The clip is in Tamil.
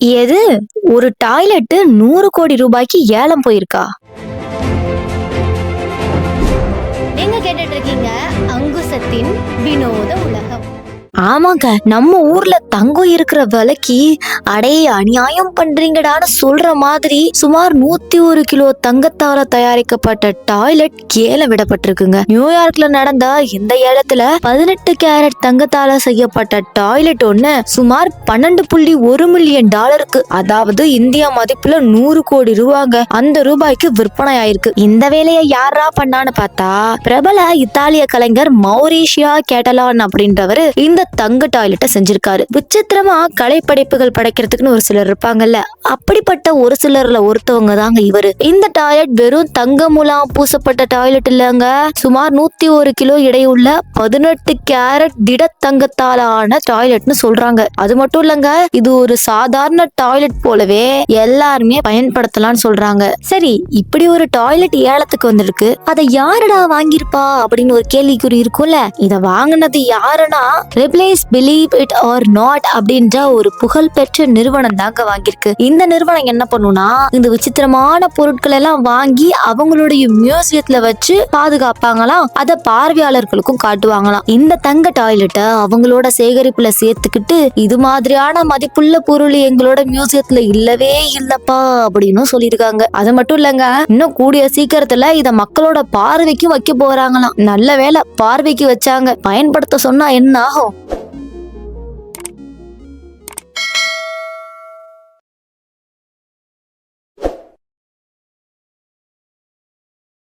எது? ஒரு டாய்லெட் நூறு கோடி ரூபாய்க்கு ஏலம் போயிருக்கா? நீங்க கேட்டுட்டு இருக்கீங்க? அங்குசத்தின் வினோத உலகம். ஆமாங்க நம்ம ஊர்ல தங்கம் இருக்கிற விலைக்கு அடே அநியாயம் பண்றீங்கடான்னு சொல்ற மாதிரி சுமார் நூத்தி ஒரு கிலோ தங்கத்தால தயாரிக்கப்பட்ட டாய்லெட் ஏலம் விடப்பட்டிருக்குங்க. நியூயார்க்ல நடந்த இந்த ஏலத்துல பதினெட்டு கேரட் தங்கத்தால செய்யப்பட்ட டாய்லெட் ஒண்ணு சுமார் பன்னெண்டு புள்ளி ஒரு மில்லியன் டாலருக்கு அதாவது இந்தியா மதிப்புல நூறு கோடி ரூபாங்க. அந்த ரூபாய்க்கு விற்பனை ஆயிருக்கு இந்த வேலையை யாரா பண்ணான்னு பார்த்தா பிரபல இத்தாலிய கலைஞர் மௌரீஷியா கேட்டலான் அப்படின்றவரு. இந்த தங்க டாய்லெட்டை செஞ்சிருக்காரு. விசித்திரமா கலைப்படைப்புகள் படைக்கிறதுக்குன்னு ஒரு சிலர் இருப்பாங்கல்ல. அப்படிப்பட்ட ஒரு சிலர்ல ஒருத்தவங்க தாங்க இவரு. இந்த டாய்லெட் வெறும் தங்க முலாம் பூசப்பட்ட டாய்லெட் இல்லங்க. சுமார் நூத்தி ஒரு கிலோ எடையுள்ள பதினெட்டு கேரட் திட தங்கத்தால் ஆன டாய்லெட்னு சொல்றாங்க. அது மட்டும் இல்லங்க இது ஒரு சாதாரண டாய்லெட் போலவே எல்லாருமே பயன்படுத்தலாம்னு சொல்றாங்க. சரி இப்படி ஒரு டாய்லெட் ஏலத்துக்கு வந்திருக்கு. அதை யாருடா வாங்கியிருப்பா? அப்படின்னு ஒரு கேள்விக்குறி இருக்கும்ல. இத வாங்கினது யாருன்னா Ripley's Believe It or Not அப்படின்ற ஒரு புகழ்பெற்ற நிறுவனம் தாங்க வாங்கியிருக்கு. இந்த நிறுவனம் என்ன பண்ணுனா இந்த விசித்திரமான பொருட்கள் எல்லாம் வாங்கி அவங்களுடைய மியூசியத்துல வச்சு பாதுகாப்பாங்களாம் அத பார்வையாளர்களுக்கும் காட்டுவாங்களாம். இந்த தங்க டாய்லெட்டை அவங்களோட சேகரிப்புல சேர்த்துக்கிட்டு இது மாதிரியான மதிப்புள்ள பொருள் எங்களோட மியூசியத்துல இல்லவே இல்லப்பா அப்படின்னு சொல்லியிருக்காங்க. அது மட்டும் இல்லங்க இன்னும் கூடிய சீக்கிரத்துல இத மக்களோட பார்வைக்கும் வைக்க போறாங்களாம். நல்ல வேளை பார்வைக்கு வச்சாங்க. பயன்படுத்த சொன்னா என்ன ஆகும்?